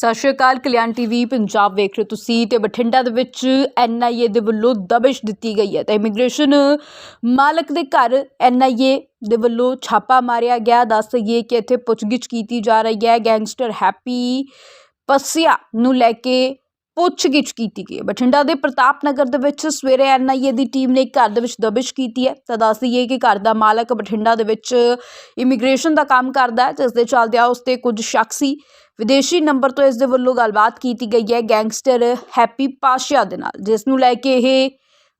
ਸਤਿ ਸ਼੍ਰੀ ਅਕਾਲ, ਕਲਿਆਣ ਟੀਵੀ, ਪੰਜਾਬ ਵੇਖ ਰਹੇ ਹੋ ਤੁਸੀਂ ਤੇ ਬਠਿੰਡਾ ਦੇ ਵਿੱਚ ਐਨਆਈਏ ਦੇ ਵੱਲੋਂ ਦਬਿਸ਼ ਦਿੱਤੀ ਗਈ ਹੈ। ਤਾਂ ਇਮੀਗ੍ਰੇਸ਼ਨ ਮਾਲਕ ਦੇ ਘਰ ਐਨਆਈਏ ਦੇ ਵੱਲੋਂ ਛਾਪਾ ਮਾਰਿਆ ਗਿਆ। ਦੱਸ ਦਈਏ ਕਿ ਇੱਥੇ ਪੁੱਛਗਿੱਛ ਕੀਤੀ ਜਾ ਰਹੀ ਹੈ। ਗੈਂਗਸਟਰ ਹੈਪੀ ਪਸਿਆ ਨੂੰ ਲੈ ਕੇ ਪੁੱਛਗਿੱਛ ਕੀਤੀ ਗਈ ਹੈ। ਬਠਿੰਡਾ ਦੇ ਪ੍ਰਤਾਪ ਨਗਰ ਦੇ ਵਿੱਚ ਸਵੇਰੇ ਐਨਆਈਏ ਦੀ ਟੀਮ ਨੇ ਇੱਕ ਘਰ ਦੇ ਵਿੱਚ ਦਬਿਸ਼ ਕੀਤੀ ਹੈ। ਤਾਂ ਦੱਸ ਦਈਏ ਕਿ ਘਰ ਦਾ ਮਾਲਕ ਬਠਿੰਡਾ ਦੇ ਵਿੱਚ ਇਮੀਗ੍ਰੇਸ਼ਨ ਦਾ ਕੰਮ ਕਰਦਾ ਹੈ। ਜਿਸ ਦੇ ਚੱਲਦਿਆਂ ਉਸ ਤੇ ਕੁਝ ਸ਼ੱਕ ਸੀ। ਵਿਦੇਸ਼ੀ ਨੰਬਰ ਤੋਂ ਇਸ ਦੇ ਵੱਲੋਂ ਗੱਲਬਾਤ ਕੀਤੀ ਗਈ ਹੈ ਗੈਂਗਸਟਰ ਹੈਪੀ ਪਾਸ਼ਾ ਦੇ ਨਾਲ, ਜਿਸ ਨੂੰ ਲੈ ਕੇ ਇਹ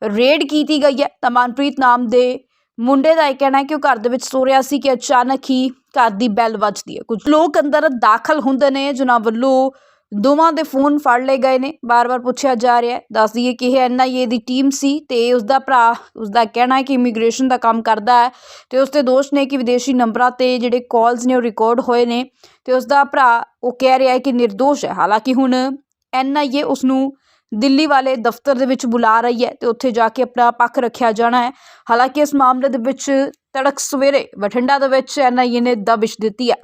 ਰੇਡ ਕੀਤੀ ਗਈ ਹੈ। ਤਾਂ ਮਨਪ੍ਰੀਤ ਨਾਮ ਦੇ ਮੁੰਡੇ ਦਾ ਇਹ ਕਹਿਣਾ ਹੈ ਕਿ ਉਹ ਘਰ ਦੇ ਵਿੱਚ ਸੋ ਰਿਹਾ ਸੀ ਕਿ ਅਚਾਨਕ ਹੀ ਘਰ ਦੀ ਬੈਲ ਵੱਜਦੀ ਹੈ। ਕੁਝ ਲੋਕ ਅੰਦਰ ਦਾਖਲ ਹੁੰਦੇ ਨੇ, ਜਿਨ੍ਹਾਂ ਵੱਲੋਂ ਦੋਵਾਂ ਦੇ ਫੋਨ ਫੜ ਲਏ ਗਏ ਨੇ। ਬਾਰ-ਬਾਰ ਪੁੱਛਿਆ ਜਾ ਰਿਹਾ ਹੈ। ਦੱਸ ਦਈਏ ਕਿ ਇਹ ਐਨਆਈਏ ਦੀ ਟੀਮ ਸੀ ਤੇ ਉਸ ਦਾ ਭਰਾ ਉਸ ਦਾ ਕਹਿਣਾ ਹੈ ਕਿ ਇਮੀਗ੍ਰੇਸ਼ਨ ਦਾ ਕੰਮ ਕਰਦਾ ਹੈ ਤੇ ਉਸ ਤੇ ਦੋਸ਼ ਨੇ ਕਿ ਵਿਦੇਸ਼ੀ ਨੰਬਰਾਂ ਤੇ ਜਿਹੜੇ ਕਾਲਸ ਨੇ ਉਹ ਰਿਕਾਰਡ ਹੋਏ ਨੇ ਤੇ ਉਸ ਦਾ ਭਰਾ ਉਹ ਕਹਿ ਰਿਹਾ ਹੈ ਕਿ નિર્ਦੋਸ਼ ਹੈ। ਹਾਲਾਂਕਿ ਹੁਣ ਐਨਆਈਏ ਉਸ ਨੂੰ ਦਿੱਲੀ ਵਾਲੇ ਦਫ਼ਤਰ ਦੇ ਵਿੱਚ ਬੁਲਾ ਰਹੀ ਹੈ ਤੇ ਉੱਥੇ ਜਾ ਕੇ ਆਪਣਾ ਪੱਖ ਰੱਖਿਆ ਜਾਣਾ ਹੈ। ਹਾਲਾਂਕਿ ਇਸ ਮਾਮਲੇ ਦੇ ਵਿੱਚ ਤੜਕ ਸਵੇਰੇ ਬਠਿੰਡਾ ਦੇ ਵਿੱਚ ਐਨਆਈਏ ਨੇ ਦਬਿਸ਼ ਦਿੱਤੀ ਹੈ।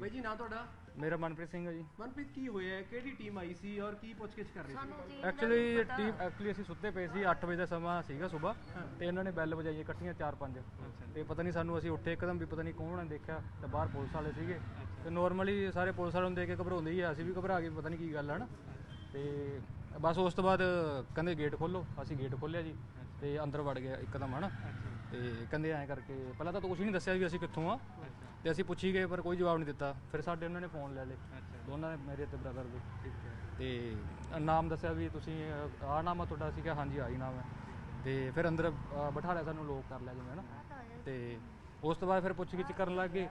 ਬਾਈ ਜੀ ਨਾਂ ਤੁਹਾਡਾ? ਮੇਰਾ ਮਨਪ੍ਰੀਤ ਸਿੰਘ ਹੈ ਜੀ। ਮਨਪ੍ਰੀਤ ਕੀ ਹੋਇਆ? ਹੈ? ਕਿਹੜੀ ਟੀਮ ਆਈ ਸੀ ਔਰ ਕੀ ਪੁੱਛਗਿੱਛ ਕਰ ਰਹੀ ਸੀ? ਐਕਚੁਅਲੀ ਟੀਮ ਐਕਚੁਅਲੀ ਅਸੀਂ ਸੁੱਤੇ ਪਏ ਸੀ 8 ਵਜੇ ਦਾ ਸਮਾਂ ਸੀਗਾ ਸਵੇਰ। ਤੇ ਇਹਨਾਂ ਨੇ ਬੈਲ ਵਜਾਈ ਇਕੱਠੀਆਂ 4-5 ਤੇ ਪਤਾ ਨਹੀਂ ਸਾਨੂੰ ਅਸੀਂ ਉੱਠੇ ਇੱਕਦਮ ਵੀ ਪਤਾ ਨਹੀਂ ਕੌਣ ਹੈ ਦੇਖਿਆ ਤੇ ਬਾਹਰ ਪੁਲਿਸ ਵਾਲੇ ਸੀਗੇ। ਤੇ ਨਾਰਮਲੀ ਸਾਰੇ ਪੁਲਿਸ ਵਾਲਿਆਂ ਨੂੰ ਦੇਖ ਕੇ ਘਬਰਾਉਂਦੇ ਹੀ ਆ ਅਸੀਂ ਵੀ ਘਬਰਾ ਗਏ ਪਤਾ ਨਹੀਂ ਕੀ ਗੱਲ ਹੈ ਨਾ ਤੇ ਬਸ ਉਸ ਤੋਂ ਬਾਅਦ ਕਹਿੰਦੇ ਗੇਟ ਖੋਲੋ ਅਸੀਂ ਗੇਟ ਖੋਲਿਆ ਜੀ। ਤੇ ਅੰਦਰ ਵੜ ਗਿਆ ਇੱਕਦਮ ਹਨਾ। ਤੇ ਕਹਿੰਦੇ ਐਂ ਕਰਕੇ ਪਹਿਲਾਂ ਤਾਂ ਕੁਝ ਨਹੀਂ ਦੱਸਿਆ ਵੀ ਅਸੀਂ ਕਿੱਥੋਂ ਆ। ਤੇ ਅਸੀਂ ਪੁੱਛੀ ਗਏ ਪਰ ਕੋਈ ਜਵਾਬ ਨਹੀਂ ਦਿੱਤਾ। ਫਿਰ ਸਾਡੇ ਉਹਨਾਂ ਨੇ ਫੋਨ ਲੈ ਲਏ। ਦੋਨਾਂ ਨੇ ਮੇਰੇ ਤੇ ਬ੍ਰਦਰ ਦੇ। ਤੇ ਨਾਮ ਦੱਸਿਆ ਵੀ ਤੁਸੀਂ ਆਹ ਨਾਮ ਆ ਤੁਹਾਡਾ ਅਸੀਂ ਕਿਹਾ ਹਾਂਜੀ ਆਹੀ ਨਾਮ ਹੈ। ਤੇ ਫਿਰ ਅੰਦਰ ਬਿਠਾ ਲਿਆ ਸਾਨੂੰ ਲੋਕ ਕਰ ਲਿਆ ਜਿਵੇਂ ਹਨਾ ਤੇ ਉਸ ਤੋਂ ਬਾਅਦ ਫਿਰ ਪੁੱਛ ਗਿੱਛ ਕਰਨ ਲੱਗ ਗਏ।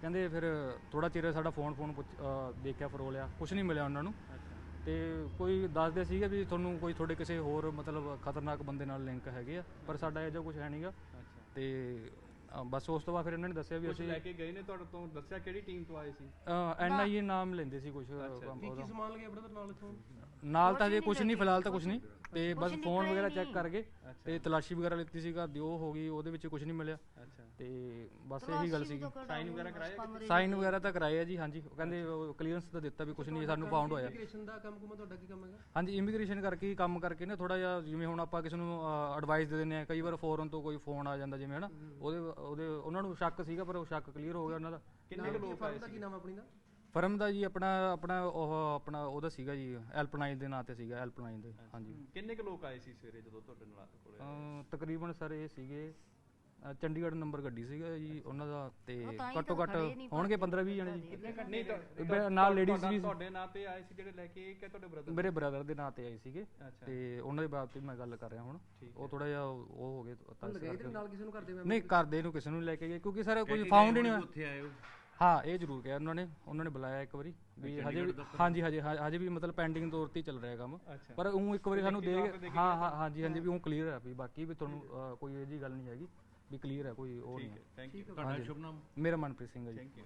ਕਹਿੰਦੇ ਫਿਰ ਥੋੜਾ ਚਿਰ ਸਾਡਾ ਫੋਨ ਫੋਨ ਦੇਖਿਆ ਫਰੋਲਿਆ ਕੁਝ ਨਹੀਂ ਮਿਲਿਆ ਉਹਨਾਂ ਨੂੰ। ਤੇ ਕੋਈ ਦੱਸਦੇ ਸੀਗੇ ਵੀ ਤੁਹਾਨੂੰ ਕੋਈ ਤੁਹਾਡੇ ਕਿਸੇ ਹੋਰ ਮਤਲਬ ਖਤਰਨਾਕ ਬੰਦੇ ਨਾਲ ਲਿੰਕ ਹੈਗੇ ਆ ਪਰ ਸਾਡਾ ਇਹੋ ਜਿਹਾ ਕੁਝ ਹੈ ਨਹੀਂਗਾ ਤੇ ਅ, ਬਸ ਉਸ ਤੋਂ ਬਾਅਦ ਫਿਰ ਇਹਨਾਂ ਨੇ ਦੱਸਿਆ ਵੀ ਕੁਝ ਅਸੀਂ ਲੈ ਕੇ ਗਏ ਨੇ ਤੁਹਾਡੇ ਤੋਂ ਦੱਸਿਆ ਕਿਹੜੀ ਟੀਮ ਤੋਂ ਆਏ ਸੀ? ਐਨਆਈਏ ਨਾਮ ਲੈਂਦੇ ਸੀ ਕੁਝ ਕੀ ਕੀ ਸਮਾਨ ਲਗਿਆ ਬ੍ਰਦਰ ਨਾਲ ਇਥੋਂ? ਨਾਲ ਤਾਂ ਜੇ ਕੁਝ ਨਹੀਂ ਫਿਲਹਾਲ ਤਾਂ ਕੁਝ ਨਹੀਂ। ਤੇ ਬਸ ਫੋਨ ਵਗੈਰਾ ਚੈੱਕ ਕਰ ਗਏ ਤੇ ਤਲਾਸ਼ੀ ਵਗੈਰਾ ਲਿੱਤੀ ਸੀ ਘਰ ਦੀ ਉਹ ਹੋ ਗਈ ਉਹਦੇ ਵਿੱਚ ਕੁਝ ਨਹੀਂ ਮਿਲਿਆ। ਅੱਛਾ। ਤੇ ਬਸ ਇਹੀ ਗੱਲ ਸੀਗੀ। ਸਾਈਨ ਵਗੈਰਾ ਕਰਾਇਆ ਸਾਈਨ ਵਗੈਰਾ ਤਾਂ ਕਰਾਏ ਆ ਜੀ ਹਾਂਜੀ। ਉਹ ਕਹਿੰਦੇ ਕਲੀਅਰੈਂਸ ਤਾਂ ਦਿੱਤਾ ਵੀ ਕੁਝ ਨਹੀਂ ਸਾਨੂੰ ਫਾਊਂਡ ਹੋਇਆ। ਇਮੀਗ੍ਰੇਸ਼ਨ ਦਾ ਕੰਮ ਕੁਮਾ ਤੁਹਾਡਾ ਕੀ ਕੰਮ ਹੈਗਾ? ਹਾਂਜੀ ਇਮੀਗ੍ਰੇਸ਼ਨ ਕਰਕੇ ਹੀ ਕੰਮ ਕਰਕੇ ਨਾ ਥੋੜਾ ਜਿਹਾ ਜਿਵੇਂ ਹੁਣ ਆਪਾਂ ਕਿਸੇ ਨੂੰ ਐਡਵਾਈਸ ਦੇ ਦਿੰਦੇ ਆ ਕਈ ਵਾਰ ਫੋਰਨ ਤੋਂ ਕੋਈ ਫੋਨ ਆ ਜਾਂਦਾ ਜਿਵੇਂ ਹਨਾ ਉਹਦੇ ਉਹਦੇ ਉਹਨਾਂ ਨੂੰ ਸ਼ੱਕ ਸੀਗਾ ਪਰ ਉਹ ਸ਼ੱਕ ਕਲੀਅਰ ਹੋ ਗਿਆ ਉਹਨਾਂ ਦਾ। ਕਿੰਨੇ ਕੁ ਲੋਕ ਆਏ ਸੀ ਕੀ ਨਾਮ ਆਪਣੀ ਦਾ? ਫਰਮ ਦਾ ਜੀ ਆਪਣਾ ਆਪਣਾ ਉਹ ਆਪਣਾ ਉਹਦਾ ਸੀਗਾ ਜੀ ਹੈਲਪਲਾਈਨ ਦੇ ਨਾਂ ਤੇ ਸੀਗਾ ਹੈਲਪਲਾਈਨ ਦੇ ਹਾਂਜੀ। ਕਿੰਨੇ ਕੁ ਲੋਕ ਆਏ ਸੀ ਸਵੇਰੇ ਜਦੋਂ ਤੁਹਾਡੇ ਨਾਲ ਕੋਲੇ ਤਕਰੀਬਨ ਸਰ ਇਹ ਸੀਗੇ ਚੰਡੀਗੜ੍ਹ ਨੰਬਰ ਗੱਡੀ ਸੀਗਾ ਜੀ ਉਹਨਾਂ ਦਾ ਤੇ ਘੱਟੋ ਘੱਟ ਹੋਣਗੇ 15 20 ਜਣੇ ਜੀ। ਨਾਲ ਲੇਡੀਜ਼ ਵੀ ਤੁਹਾਡੇ ਨਾਂ ਤੇ ਆਏ ਸੀ ਜਿਹੜੇ ਲੈ ਕੇ ਕਿ ਤੁਹਾਡੇ ਬ੍ਰਦਰ ਮੇਰੇ ਬ੍ਰਦਰ ਦੇ ਨਾਂ ਤੇ ਆਏ ਸੀਗੇ। ਤੇ ਉਹਨਾਂ ਦੇ ਬਾਬਤ ਵੀ ਮੈਂ ਗੱਲ ਕਰ ਰਿਹਾ ਹੁਣ। ਉਹ ਥੋੜਾ ਜਿਹਾ ਉਹ ਹੋ ਗਏ। ਤਾਂ ਨਾਲ ਕਿਸੇ ਨੂੰ ਕਰਦੇ ਨਹੀਂ ਕਰਦੇ ਨੂੰ ਕਿਸੇ ਨੂੰ ਲੈ ਕੇ ਗਏ ਕਿਉਂਕਿ ਸਰ ਕੋਈ ਫਾਊਂਡ ਹੀ ਨਹੀਂ ਹੋਇਆ। ਉੱਥੇ ਆਏ ਹੋ? ਹਾਂ ਇਹ ਜ਼ਰੂਰ ਕਿਹਾ ਉਹਨਾਂ ਨੇ। ਉਹਨਾਂ ਨੇ ਬੁਲਾਇਆ ਇੱਕ ਵਾਰੀ ਵੀ ਹਜੇ ਹਾਂਜੀ ਹਜੇ ਹਜੇ ਵੀ ਮਤਲਬ ਪੈਂਡਿੰਗ ਤੌਰ ਤੇ ਚੱਲ ਰਿਹਾ ਕੰਮ। ਪਰ ਉਹ ਇੱਕ ਵਾਰੀ ਸਾਨੂੰ ਦੇ ਹਾਂ ਹਾਂ ਹਾਂਜੀ ਹਾਂਜੀ ਵੀ ਉਹ ਕਲੀਅਰ ਹੈ ਵੀ ਬਾਕੀ ਵੀ ਤੁਹਾਨੂੰ ਕੋਈ ਇਹ ਜੀ ਗੱਲ ਨਹੀਂ ਹੈਗੀ। ਵੀ ਕਲੀਅਰ ਹੈ ਕੋਈ ਉਹ ਨਹੀਂ ਥੈਂਕ ਯੂ ਤੁਹਾਡਾ ਸ਼ੁਭ ਨਾਮ? ਮੇਰਾ ਮਨਪ੍ਰੀਤ ਸਿੰਘ ਹੈ ਜੀ। Thank you